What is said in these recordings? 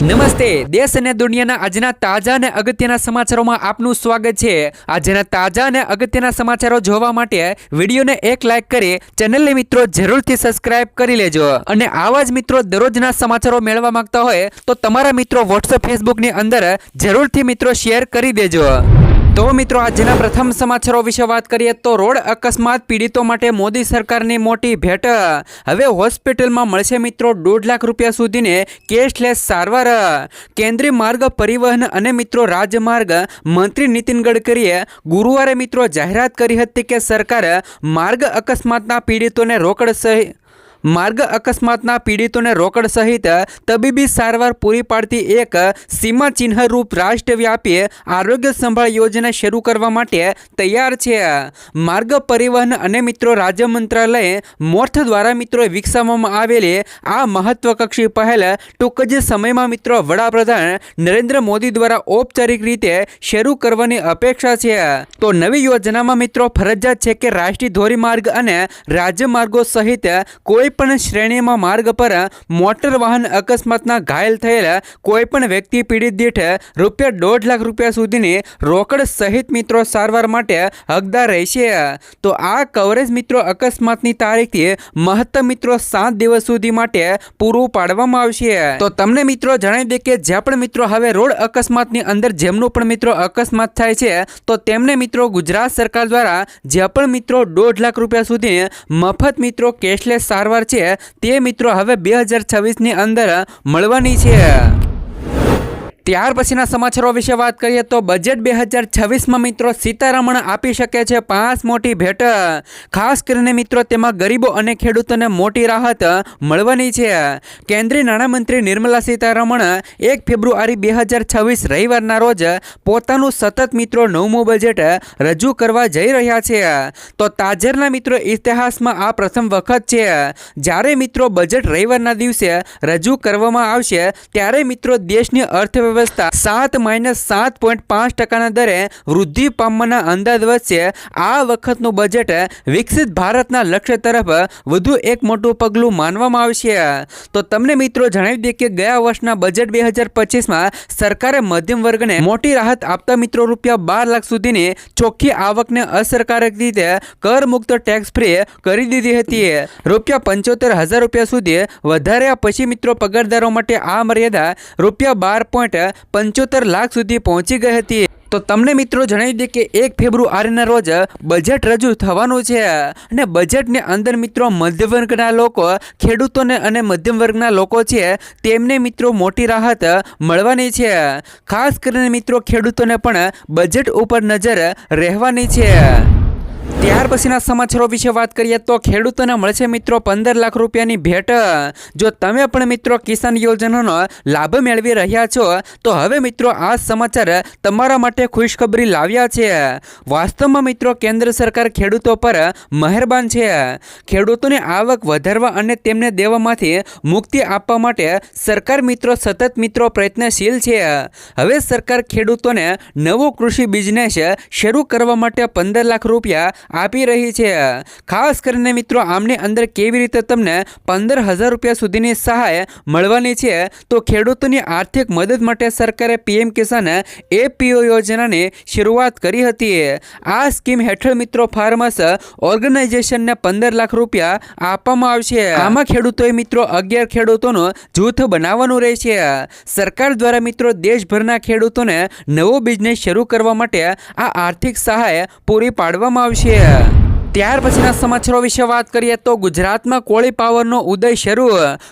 નમસ્તે, દેશ અને દુનિયાના આજના તાજા અને અગત્યના સમાચારોમાં આપનું સ્વાગત છે. આજના તાજા અને અગત્યના સમાચારો જોવા માટે વિડીયોને એક લાઇક કરી ચેનલને મિત્રો જરૂરથી સબસ્ક્રાઇબ કરી લેજો. અને આવા જ મિત્રો દરરોજના સમાચારો મેળવવા માંગતા હોય તો તમારા મિત્રો વોટ્સઅપ, ફેસબુકની અંદર જરૂરથી મિત્રો શેર કરી દેજો. તો મિત્રો આજના પ્રથમ સમાચારો વિશે વાત કરીએ તો રોડ અકસ્માત પીડિતો માટે મોદી સરકારની મોટી ભેટ. હવે હોસ્પિટલમાં મળશે મિત્રો, દોઢ લાખ રૂપિયા સુધીને કેશલેસ સારવાર. કેન્દ્રીય માર્ગ પરિવહન અને મિત્રો, રાજમાર્ગ મંત્રી નીતિન ગડકરીએ ગુરુવારે મિત્રો જાહેરાત કરી હતી કે સરકાર માર્ગ અકસ્માતના પીડિતોને રોકડ સહિત માર્ગ અકસ્માતના પીડિતોને રોકડ સહિત તબીબી સારવાર પૂરી પાડતી એક સીમાચિહ્નરૂપ રાષ્ટ્રવ્યાપી આરોગ્ય સંભાળ યોજના શરૂ કરવા માટે તૈયાર છે. માર્ગ પરિવહન અને મિત્રો રાજ્ય મંત્રાલય મોર્થ દ્વારા મિત્રો વિકસાવવામાં આવેલી આ મહત્વકક્ષી પહેલ ટૂંક જ સમયમાં મિત્રો વડાપ્રધાન નરેન્દ્ર મોદી દ્વારા ઔપચારિક રીતે શરૂ કરવાની અપેક્ષા છે. તો નવી યોજનામાં મિત્રો ફરજિયાત છે કે રાષ્ટ્રીય ધોરીમાર્ગ અને રાજ્ય માર્ગો સહિત કોઈ પણ શ્રેણીમાં માર્ગ પર મોટર વાહન અકસ્માતના ઘાયલ થયેલા કોઈ પણ વ્યક્તિ પીડિત દીઠ રૂપિયા દોઢ લાખ રૂપિયા સુધીની રોકડ સહિત મિત્રો સારવાર માટે હકદાર રહેશે. તો આ કવરેજ મિત્રો અકસ્માતની તારીખથી મહત્તમ મિત્રો સાત દિવસ સુધી માટે પૂરું પાડવામાં આવશે. તો તમને મિત્રો જણાવી દે કે જ્યાં પણ મિત્રો હવે રોડ અકસ્માતની અંદર જેમનું પણ મિત્રો અકસ્માત થાય છે, તો તેમને મિત્રો ગુજરાત સરકાર દ્વારા જ્યાં પણ મિત્રો દોઢ લાખ રૂપિયા સુધી મફત મિત્રો કેશલેસ સારવાર છે. તે મિત્રો હવે બે હજાર છવ્વીસની અંદર મળવાની છે. ત્યાર પછીના સમાચારો વિશે વાત કરીએ તો બજેટ બે હજાર છવ્વીસમાં મિત્રો સીતારમણ આપી શકે છે પાંચ મોટી ભેટ. ખાસ કરીને મિત્રો તેમાં ગરીબો અને ખેડૂતોને મોટી રાહત મળવાની છે. કેન્દ્રીય નાણામંત્રી નિર્મલા સીતારમણ એક ફેબ્રુઆરી બે હજાર છવ્વીસ રવિવારના રોજ પોતાનું સતત મિત્રો નવમું બજેટ રજૂ કરવા જઈ રહ્યા છે. તો તાજેરના મિત્રો ઇતિહાસમાં આ પ્રથમ વખત છે. જ્યારે મિત્રો બજેટ રવિવારના દિવસે રજૂ કરવામાં આવશે, ત્યારે મિત્રો દેશની અર્થવ્યવસ્થા વ્યવસ્થા સાત માઇનસ સાત પોઈન્ટ પાંચ ટકાના દરે વૃદ્ધિ પામવાના અંદાજ વચ્ચે આ વખતનું બજેટ વિકસિત ભારતના લક્ષ્ય તરફ વધુ એક મોટું પગલું માનવામાં આવશે તો તમને મિત્રો જણાવી દઈએ કે ગયા વર્ષના બજેટ બે હજાર પચીસમાં સરકારે મધ્યમ વર્ગને મોટી રાહત આપતા મિત્રો રૂપિયા બાર લાખ સુધીની ચોખ્ખી આવકને અસરકારક રીતે કર મુક્ત ટેક્સ ફ્રી કરી દીધી હતી. રૂપિયા પંચોતેર હજાર રૂપિયા સુધી વધાર્યા પછી મિત્રો પગારદારો માટે આ મર્યાદા રૂપિયા બાર પોઈન્ટ પંચોતેર લાખ સુધી પહોંચી ગઈ હતી. તો તમને મિત્રો જણાવી દે કે એક ફેબ્રુઆરીના રોજ બજેટ રજૂ થવાનું છે અને બજેટની અંદર મિત્રો મધ્યમ વર્ગના લોકો, ખેડૂતોને અને મધ્યમ વર્ગના લોકો છે તેમને મિત્રો મોટી રાહત મળવાની છે. ખાસ કરીને મિત્રો ખેડૂતોને પણ બજેટ ઉપર નજર રહેવાની છે. ત્યાર પછીના સમાચારો વિશે વાત કરીએ તો ખેડૂતોને મળશે મિત્રો પંદર લાખ રૂપિયાની ભેટ. જો તમે પણ મિત્રો કિસાન યોજનાનો લાભ મેળવી રહ્યા છો, તો હવે મિત્રો આ સમાચાર તમારા માટે ખુશખબરી લાવ્યા છે. વાસ્તવમાં મિત્રો કેન્દ્ર સરકાર ખેડૂતો પર મહેરબાન છે. ખેડૂતોની આવક વધારવા અને તેમને દેવામાંથી મુક્તિ આપવા માટે સરકાર મિત્રો સતત મિત્રો પ્રયત્નશીલ છે. હવે સરકાર ખેડૂતોને નવો કૃષિ બિઝનેસ શરૂ કરવા માટે પંદર લાખ રૂપિયા આપી રહી છે. ખાસ કરીને મિત્રો, આમની અંદર કેવી રીતે તમને પંદર હજાર રૂપિયા સુધીની સહાય મળવાની છે, તો ખેડૂતોની આર્થિક મદદ માટે સરકારે પીએમ કિસાન એપીઓ યોજનાની શરૂઆત કરી હતી. આ સ્કીમ હેઠળ મિત્રો, ફાર્મર્સ ઓર્ગેનાઇઝેશનને પંદર લાખ રૂપિયા આપવામાં આવશે. આમાં ખેડૂતોએ મિત્રો અગિયાર ખેડૂતોનું જૂથ બનાવવાનું રહેશે. સરકાર દ્વારા મિત્રો દેશભરના ખેડૂતોને નવો બિઝનેસ શરૂ કરવા માટે આ આર્થિક સહાય પૂરી પાડવામાં આવશે. Yeah. ત્યાર પછીના સમાચારો વિશે વાત કરીએ તો ગુજરાતમાં કોળી પાવરનો ઉદય શરૂ.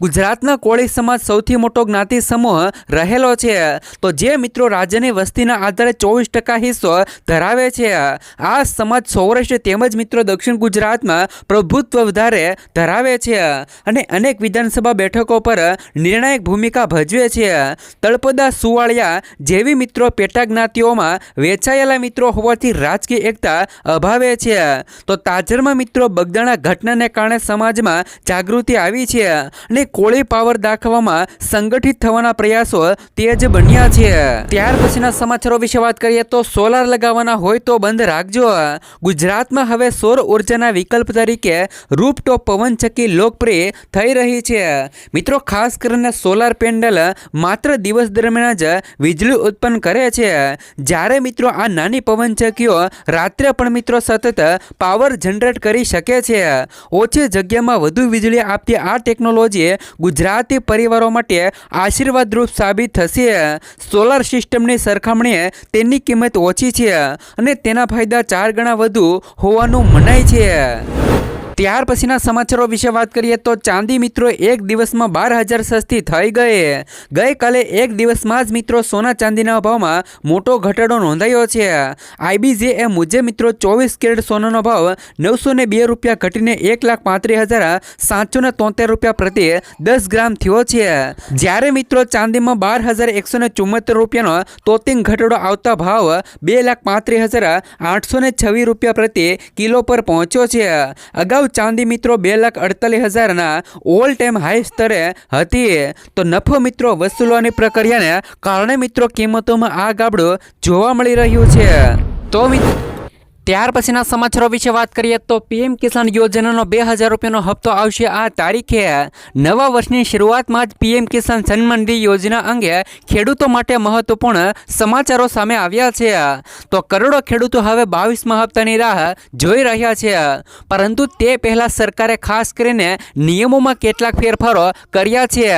ગુજરાતના કોળી સમાજ સૌથી મોટો જ્ઞાતિ સમૂહ રહેલો છે. તો જે મિત્રો રાજ્યની વસ્તીના આધારે ચોવીસ ટકા હિસ્સો ધરાવે છે. આ સમાજ સૌરાષ્ટ્ર તેમજ મિત્રો દક્ષિણ ગુજરાતમાં પ્રભુત્વ વધારે ધરાવે છે અને અનેક વિધાનસભા બેઠકો પર નિર્ણાયક ભૂમિકા ભજવે છે. તળપદા, સુવાળિયા જેવી મિત્રો પેટા જ્ઞાતિઓમાં વેચાયેલા મિત્રો હોવાથી રાજકીય એકતા અભાવે છે. તો તાજરમાં મિત્રો બગદાણા ઘટનાને કારણે સમાજમાં જાગૃતિ આવી છે અને કોળી પાવર દાખવવામાં સંગઠિત થવાના પ્રયાસો તેજ બન્યા છે. ત્યાર પછીના સમાચારો વિશે વાત કરીએ તો સોલાર લગાવવાના હોય તો બંધ રાખજો. ગુજરાતમાં હવે સૌર ઉર્જાના વિકલ્પ તરીકે રૂપટોપ પવનચક્કી લોકપ્રિય થઈ રહી છે. મિત્રો ખાસ કરીને સોલાર પેન્ડલ માત્ર દિવસ દરમિયાન જ વીજળી ઉત્પન્ન કરે છે. જ્યારે મિત્રો આ નાની પવનચક્કીઓ રાત્રે પણ મિત્રો સતત પાવર જનરેટ કરી શકે છે. ઓછી જગ્યામાં વધુ વીજળી આપતી આ ટેકનોલોજી ગુજરાતી પરિવારો માટે આશીર્વાદરૂપ સાબિત થશે. સોલાર સિસ્ટમની સરખામણીએ તેની કિંમત ઓછી છે અને તેના ફાયદા ચાર ગણા વધુ હોવાનું મનાય છે. ત્યાર પછીના સમાચારો વિશે વાત કરીએ તો ચાંદી મિત્રો એક દિવસમાં બાર હજાર સસ્તી થઈ ગઈ. ગઈકાલે એક દિવસમાં જ મિત્રો સોના ચાંદીના ભાવમાં મોટો ઘટાડો નોંધાયો છે. આઈબીજે મુજબ મિત્રો ચોવીસ કેરેટ સોનાનો ભાવ નવસો ને બે રૂપિયા ઘટીને એક લાખ પાંત્રીસ હજાર સાતસો ને તોતેર રૂપિયા પ્રતિ દસ ગ્રામ થયો છે. જ્યારે મિત્રો ચાંદીમાં બાર હજાર એકસો ને ચુમ્મોતેર રૂપિયાનો તોતિંગ ઘટાડો આવતા ભાવ બે લાખ પાંત્રીસ હજાર આઠસો ને છવ્વીસ રૂપિયા પ્રતિ કિલો પર પહોંચ્યો છે. અગાઉ ચાંદી મિત્રો બે લાખ અડતાલીસ હજારના ઓલ ટાઈમ હાઈ સ્તરે હતી. તો નફો મિત્રો વસૂલવાની પ્રક્રિયાને કારણે મિત્રો કિંમતોમાં આ ગાબડું જોવા મળી રહ્યું છે. તો મિત્રો ત્યાર પછીના સમાચારો વિશે વાત કરીએ તો પીએમ કિસાન યોજનાનો બે હજાર રૂપિયાનો હપ્તો આવશે આ તારીખે. નવા વર્ષની શરૂઆતમાં જ પીએમ કિસાન સન્માન નિધિ યોજના અંગે ખેડૂતો માટે મહત્વપૂર્ણ સમાચારો સામે આવ્યા છે. તો કરોડો ખેડૂતો હવે બાવીસમાં હપ્તાની રાહ જોઈ રહ્યા છે. પરંતુ તે પહેલાં સરકારે ખાસ કરીને નિયમોમાં કેટલાક ફેરફારો કર્યા છે.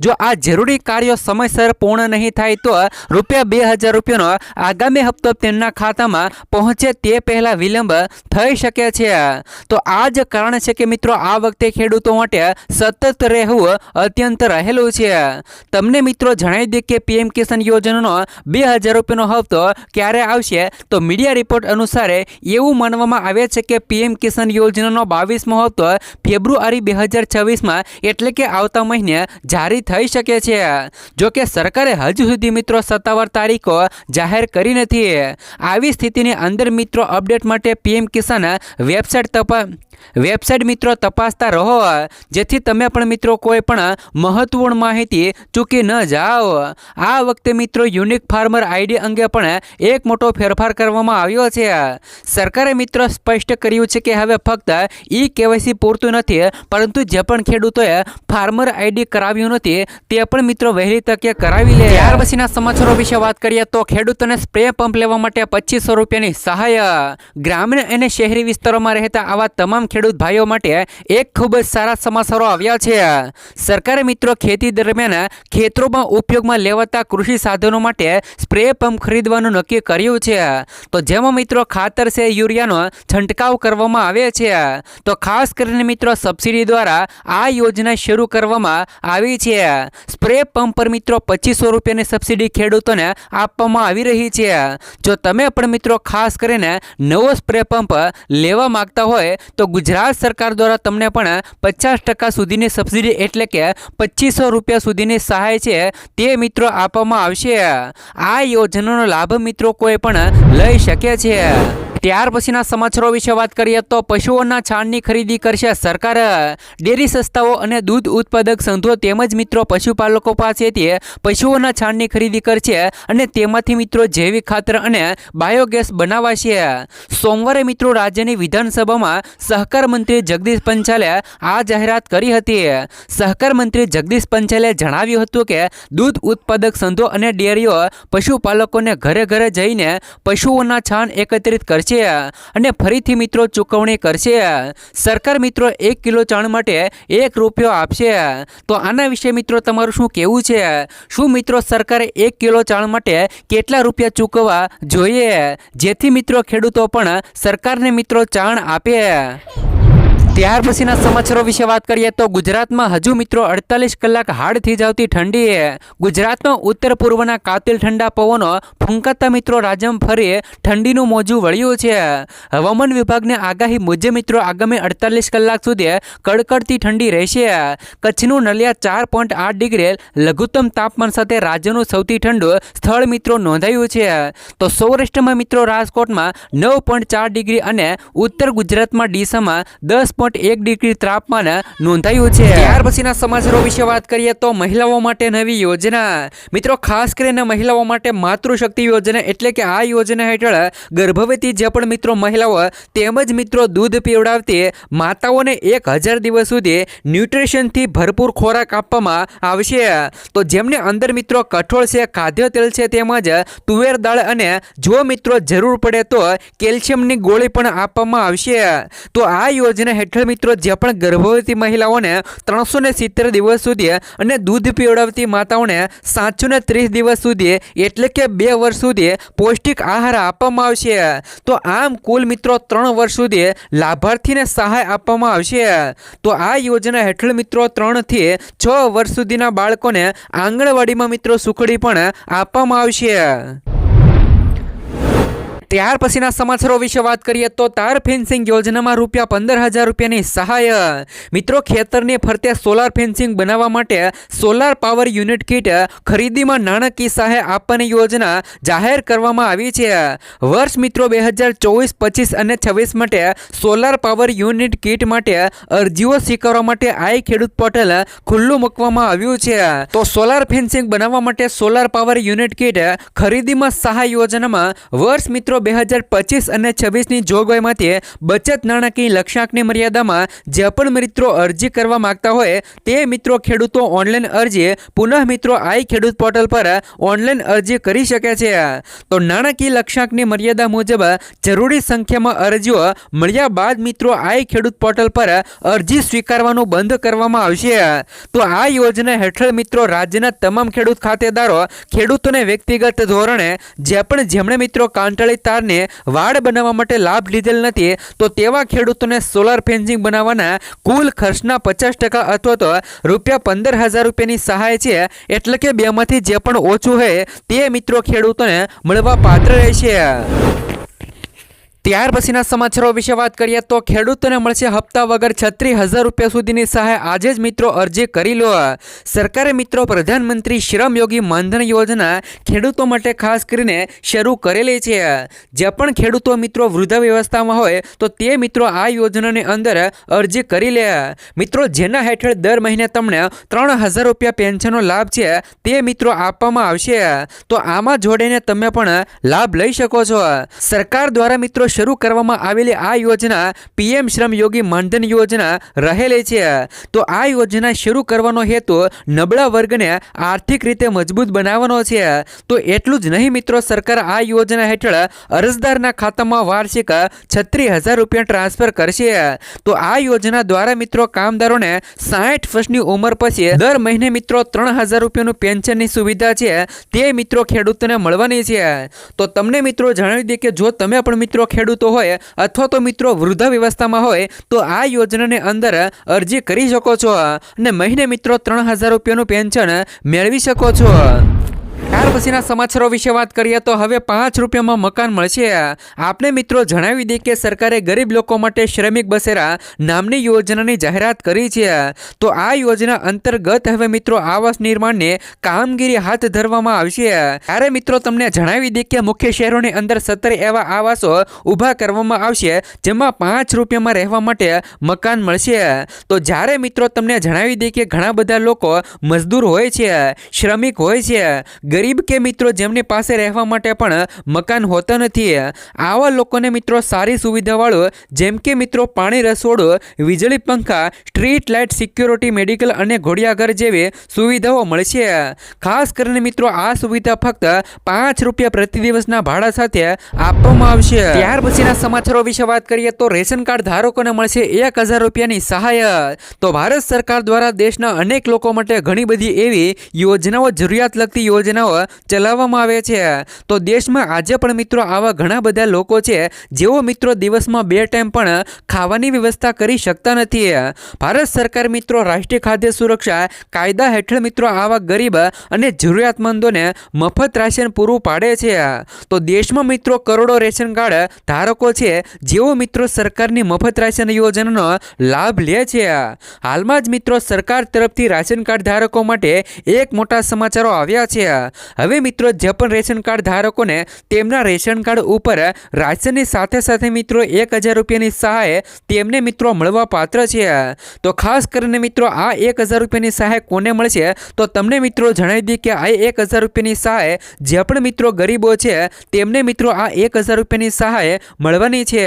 જો આ જરૂરી કાર્યો સમયસર પૂર્ણ નહીં થાય તો રૂપિયા બે હજાર રૂપિયાનો આગામી હપ્તો તેમના ખાતામાં પહોંચે તે પહેલાં વિલંબ થઈ શકે છે. તો આ જ કારણ છે કે મિત્રો, આ વખતે ખેડૂતો માટે સતત રહેવું અત્યંત રહેલું છે. તમને મિત્રો જણાવી દે કે પીએમ કિસાન યોજનાનો બે હજાર રૂપિયાનો હપ્તો ક્યારે આવશે? તો મીડિયા રિપોર્ટ અનુસાર એવું માનવામાં આવે છે કે પીએમ કિસાન યોજનાનો બાવીસમો હપ્તો ફેબ્રુઆરી બે હજાર છવ્વીસમાં, એટલે કે આવતા મહિને જારી થઈ શકે છે. જો કે સરકારે હજુ સુધી મિત્રો સત્તાવાર તારીખો જાહેર કરી નથી. આવી સ્થિતિની અંદર મિત્રો અપડેટ માટે પીએમ કિસાન વેબસાઇટ તપા વેબસાઇટ મિત્રો તપાસતા રહો જેથી તમે પણ મિત્રો કોઈ પણ મહત્વપૂર્ણ માહિતી ચૂકી ન જાઓ. આ વખતે મિત્રો યુનિક ફાર્મર આઈડી અંગે પણ એક મોટો ફેરફાર કરવામાં આવ્યો છે સરકારે મિત્રો સ્પષ્ટ કર્યું છે કે હવે ફક્ત ઈ કેવાયસી પૂરતું નથી પરંતુ જે પણ ખેડૂતોએ ફાર્મર આઈડી કરાવ્યું નથી, તે પણ મિત્રો વહેલી તકે કરાવી લે. ત્યાર પછીના સમાચારો વિશે વાત કરીએ તો ખેડૂતોને સ્પ્રે પંપ લેવા માટે પચીસો રૂપિયાની સહાય ગ્રામીણ અને શહેરી વિસ્તારોમાં રહેતા આવા તમામ ખેડૂત ભાઈઓ માટે એક ખૂબ જ સારા સમાચારો આવ્યા છે. સરકારે મિત્રો ખેતી દરમિયાન ખેતરોમાં ઉપયોગમાં લેવાતા કૃષિ સાધનો માટે સ્પ્રે પંપ ખરીદવાનું નક્કી કર્યું છે. તો જેમાં મિત્રો ખાતર છે યુરિયાનો છંટકાવ કરવામાં આવે છે. તો ખાસ કરીને મિત્રો સબસિડી દ્વારા આ યોજના શરૂ કરવામાં આવી છે. સ્પ્રે પંપ પર મિત્રો પચીસો રૂપિયાની સબસિડી ખેડૂતોને આપવામાં આવી રહી છે. જો તમે પણ મિત્રો ખાસ કરીને નવો સ્પ્રે પંપ લેવા માગતા હોય તો ગુજરાત સરકાર દ્વારા તમને પણ પચાસ ટકા સુધીની સબસિડી એટલે કે પચીસો રૂપિયા સુધીની સહાય છે તે મિત્રો આપવામાં આવશે. આ યોજનાનો લાભ મિત્રો કોઈ પણ લઈ શકે છે. ત્યાર પછીના સમાચારો વિશે વાત કરીએ તો પશુઓના છાણની ખરીદી કરશે સરકાર. ડેરી સંસ્થાઓ અને દૂધ ઉત્પાદક સંઘો તેમજ મિત્રો પશુપાલકો પાસેથી પશુઓના છાણની ખરીદી કરશે અને તેમાંથી મિત્રો જૈવિક ખાતર અને બાયોગેસ બનાવાશે. સોમવારે મિત્રો રાજ્યની વિધાનસભામાં સહકાર મંત્રી જગદીશ પંચાલે આ જાહેરાત કરી હતી. સહકાર મંત્રી જગદીશ પંચાલે જણાવ્યું હતું કે દૂધ ઉત્પાદક સંઘો અને ડેરીઓ પશુપાલકોને ઘરે ઘરે જઈને પશુઓના છાણ એકત્રિત કરશે. અને ફરીથી મિત્રો ચૂકવણી કરશે. સરકાર મિત્રો એક કિલો ચણ માટે એક રૂપિયો આપશે. તો આના વિશે મિત્રો તમારું શું કહેવું છે? શું મિત્રો સરકારે એક કિલો ચણ માટે કેટલા રૂપિયા ચૂકવવા જોઈએ? જેથી મિત્રો ખેડૂતો પણ સરકારને મિત્રો ચાણ આપે. ત્યાર પછીના સમાચારો વિશે વાત કરીએ તો ગુજરાતમાં હજુ મિત્રો અડતાલીસ કલાક હાડ થઈ જાવતી ઠંડીએ ગુજરાતમાં ઉત્તર પૂર્વના કાતિલ ઠંડા પવનો ફૂંકાતા મિત્રો રાજ્યમાં ફરી ઠંડીનું મોજું વળ્યું છે. હવામાન વિભાગની આગાહી મુજબ મિત્રો આગામી અડતાલીસ કલાક સુધી કડકડતી ઠંડી રહેશે. કચ્છનું નલિયા ચાર પોઈન્ટ આઠ ડિગ્રી લઘુત્તમ તાપમાન સાથે રાજ્યનું સૌથી ઠંડુ સ્થળ મિત્રો નોંધાયું છે. તો સૌરાષ્ટ્રમાં મિત્રો રાજકોટમાં નવ પોઈન્ટ ચાર ડિગ્રી અને ઉત્તર ગુજરાતમાં ડીસામાં દસ પોઈન્ટ એક ડિગ્રી તાપમાન નોંધાયું છે. ત્યાર પછીના સમાચારો વિશે વાત કરીએ તો મહિલાઓ માટે નવી યોજના. મિત્રો, ખાસ કરીને મહિલાઓ માટે માતૃશક્તિ યોજના એટલે કે આ યોજના હેઠળ ગર્ભવતી જે પણ મિત્રો મહિલાઓ તેમજ મિત્રો દૂધ પીવડાવતી માતાઓને એક હજાર દિવસ સુધી ન્યુટ્રિશનથી ભરપૂર ખોરાક આપવામાં આવશે. તો જેમને અંદર મિત્રો કઠોળ છે, ખાદ્ય તેલ છે તેમજ તુવેર દાળ અને જો મિત્રો જરૂર પડે તો કેલ્શિયમની ગોળી પણ આપવામાં આવશે. તો આ યોજના હેઠળ મિત્રો, જે પણ ગર્ભવતી મહિલાઓને ત્રણસો સિત્તેર દિવસ સુધી અને દૂધ પીવડાવતી માતાઓને સાતસો ત્રીસ દિવસ સુધી, એટલે કે બે વર્ષ સુધી પૌષ્ટિક આહાર આપવામાં આવશે. તો આમ કુલ મિત્રો, ત્રણ વર્ષ સુધી લાભાર્થીને સહાય આપવામાં આવશે. તો આ યોજના હેઠળ મિત્રો, ત્રણથી છ વર્ષ સુધીના બાળકોને આંગણવાડીમાં મિત્રો સુખડી પણ આપવામાં આવશે. ત્યાર પછીના સમાચારો વિશે વાત કરીએ તો તાર ફેન્સિંગ યોજનામાં રૂપિયા પંદર હજાર રૂપિયાની સહાય. મિત્રો, ખેતરની ફરતે સોલાર ફેન્સિંગ બનાવવા માટે સોલાર પાવર યુનિટ કીટ ખરીદીમાં નાણાકીય સહાય આપવાની યોજના જાહેર કરવામાં આવી છે. વર્ષ મિત્રો, બે હજાર ચોવીસ પચીસ અને છવ્વીસ માટે સોલાર પાવર યુનિટ કીટ માટે અરજીઓ સ્વીકારવા માટે આઈ ખેડૂત પોર્ટલ ખુલ્લું મૂકવામાં આવ્યું છે. તો સોલાર ફેન્સિંગ બનાવવા માટે સોલાર પાવર યુનિટ કીટ ખરીદીમાં સહાય યોજનામાં વર્ષ મિત્રો બે હજાર પચીસ અને છવ્વીસની જોગવાઈમાંથી બચત નાણાકીય લક્ષ્યાંકની મર્યાદામાં જે પણ મિત્રો અરજી કરવા માંગતા હોય તે મિત્રો ખેડૂતો ઓનલાઈન અરજી, પુનઃ મિત્રો આઈ ખેડૂત પોર્ટલ પર ઓનલાઈન અરજી કરી શકે છે. તો નાણાકીય લક્ષ્યાંકની મર્યાદા મુજબ જરૂરી સંખ્યામાં અરજીઓ મળ્યા બાદ મિત્રો આઈ ખેડૂત પોર્ટલ પર અરજી સ્વીકારવાનું બંધ કરવામાં આવશે. તો આ યોજના હેઠળ મિત્રો રાજ્યના તમામ ખેડૂત ખાતેદારો ખેડૂતોને વ્યક્તિગત ધોરણે જે પણ જેમણે મિત્રો કાંટાળી તારને વાડ બનાવવા માટે લાભ લીધેલ નથી, તો તેવા ખેડૂતોને સોલાર ફેન્સિંગ બનાવવાના કુલ ખર્ચના પચાસ ટકા અથવા તો રૂપિયા પંદર હજાર રૂપિયાની સહાય છે, એટલે કે બેમાંથી જે પણ ઓછું હોય તે મિત્રો ખેડૂતોને મળવા પાત્ર રહેશે. ત્યાર પછીના સમાચારો વિશે વાત કરીએ તો ખેડૂતોને મળશે હપ્તા વગર છત્રીસ હજાર રૂપિયા સુધીની સહાય. આજે જ મિત્રો અરજી કરી લો. સરકારે મિત્રો પ્રધાનમંત્રી શ્રમ યોગી માનધન યોજના ખેડૂતો માટે ખાસ કરીને શરૂ કરેલી છે. જે પણ ખેડૂતો મિત્રો વૃદ્ધા વ્યવસ્થામાં હોય તો તે મિત્રો આ યોજનાની અંદર અરજી કરી લે. મિત્રો, જેના હેઠળ દર મહિને તમને ત્રણ હજાર રૂપિયા પેન્શનનો લાભ છે, તે મિત્રો આપવામાં આવશે. તો આમાં જોડીને તમે પણ લાભ લઈ શકો છો. સરકાર દ્વારા મિત્રો શરૂ કરવામાં આવેલી આ યોજના પીએમ શ્રમ યોગી માનધન યોજના રહેલી છે. તો આ યોજના શરૂ કરવાનો હેતુ નબળા વર્ગને આર્થિક રીતે મજબૂત બનાવવાનો છે. તો એટલું જ નહીં મિત્રો, સરકાર આ યોજના હેઠળ અરજદારના ખાતામાં વાર્ષિક છત્રીસ હજાર રૂપિયા ટ્રાન્સફર કરશે. તો આ યોજના દ્વારા મિત્રો કામદારોને સાઠ વર્ષની ઉંમર પછી દર મહિને મિત્રો ત્રણ હજાર રૂપિયાનું પેન્શનની સુવિધા છે. તે મિત્રો ખેડૂતોને મળવાની છે. તો તમને મિત્રો જણાવી દઈએ કે જો તમે પણ મિત્રો ખેડૂતો હોય અથવા તો મિત્રો વૃદ્ધા વ્યવસ્થામાં હોય, તો આ યોજનાની અંદર અરજી કરી શકો છો. અને મહિને મિત્રો ત્રણ હજાર રૂપિયાનું પેન્શન મેળવી શકો છો. ત્યાર પછીના સમાચારો વિશે વાત કરીએ તો હવે પાંચ રૂપિયામાં મકાન મળશે. આપને મિત્રો જણાવી દઈએ કે સરકારે ગરીબ લોકો માટે શ્રમિક બસેરા નામની યોજનાની જાહેરાત કરી છે. તો આ યોજના અંતર્ગત હવે મિત્રો આવાસ નિર્માણની કામગીરી હાથ ધરવામાં આવશે. ત્યારે મિત્રો તમને જણાવી દઈએ કે મુખ્ય શહેરોની અંદર સત્તર એવા આવાસો ઊભા કરવામાં આવશે, જેમાં પાંચ રૂપિયામાં રહેવા માટે મકાન મળશે. તો જ્યારે મિત્રો તમને જણાવી દઈએ કે ઘણા બધા લોકો મજદૂર હોય છે, શ્રમિક હોય છે ગરીબ કે મિત્રો જેમની પાસે રહેવા માટે પણ મકાન હોતા નથી, આવા લોકોને મિત્રો સારી સુવિધાવાળું, જેમ કે મિત્રો પાણી રસોડું, વીજળી પંખા, સ્ટ્રીટ લાઇટ સિક્યોરિટી, મેડિકલ અને ઘોડિયાઘર જેવી સુવિધાઓ મળશે ખાસ કરીને મિત્રો આ સુવિધા ફક્ત પાંચ રૂપિયા પ્રતિ દિવસના ભાડા સાથે આપવામાં આવશે. ત્યાર પછીના સમાચારો વિશે વાત કરીએ તો રેશન કાર્ડ ધારકોને મળશે એક હજાર રૂપિયાની સહાય. તો ભારત સરકાર દ્વારા દેશના અનેક લોકો માટે ઘણી બધી એવી યોજનાઓ, જરૂરિયાત લગતી યોજનાઓ ચલાવવામાં આવે છે. તો દેશમાં આજે પણ મિત્રો આવા ઘણા બધા લોકો છે, જેઓ મિત્રો દિવસમાં બે ટાઈમ પણ ખાવાની વ્યવસ્થા કરી શકતા નથી. ભારત સરકાર મિત્રો રાષ્ટ્રીય ખાદ્ય સુરક્ષા કાયદા હેઠળ મિત્રો આવા ગરીબ અને જરૂરિયાતમંદોને મફત રાશન પૂરું પાડે છે. તો દેશમાં મિત્રો કરોડો રેશન કાર્ડ ધારકો છે, જેઓ મિત્રો સરકારની મફત રાશન યોજનાનો લાભ લે છે. હાલમાં જ મિત્રો સરકાર તરફથી રાશન કાર્ડ ધારકો માટે એક મોટા સમાચારો આવ્યા છે. હવે મિત્રો, જે પણ રેશન કાર્ડ ધારકોને તેમના રેશન કાર્ડ ઉપર રાશનની સાથે સાથે મિત્રો, એક હજાર રૂપિયાની સહાય તેમને મિત્રો મળવા પાત્ર છે. તો ખાસ કરીને મિત્રો, આ એક હજાર રૂપિયાની સહાય કોને મળશે? તો તમને મિત્રો જણાવી દઈએ કે આ એક હજાર રૂપિયાની સહાય જે પણ મિત્રો ગરીબો છે, તેમને મિત્રો આ એક હજાર રૂપિયાની સહાય મળવાની છે.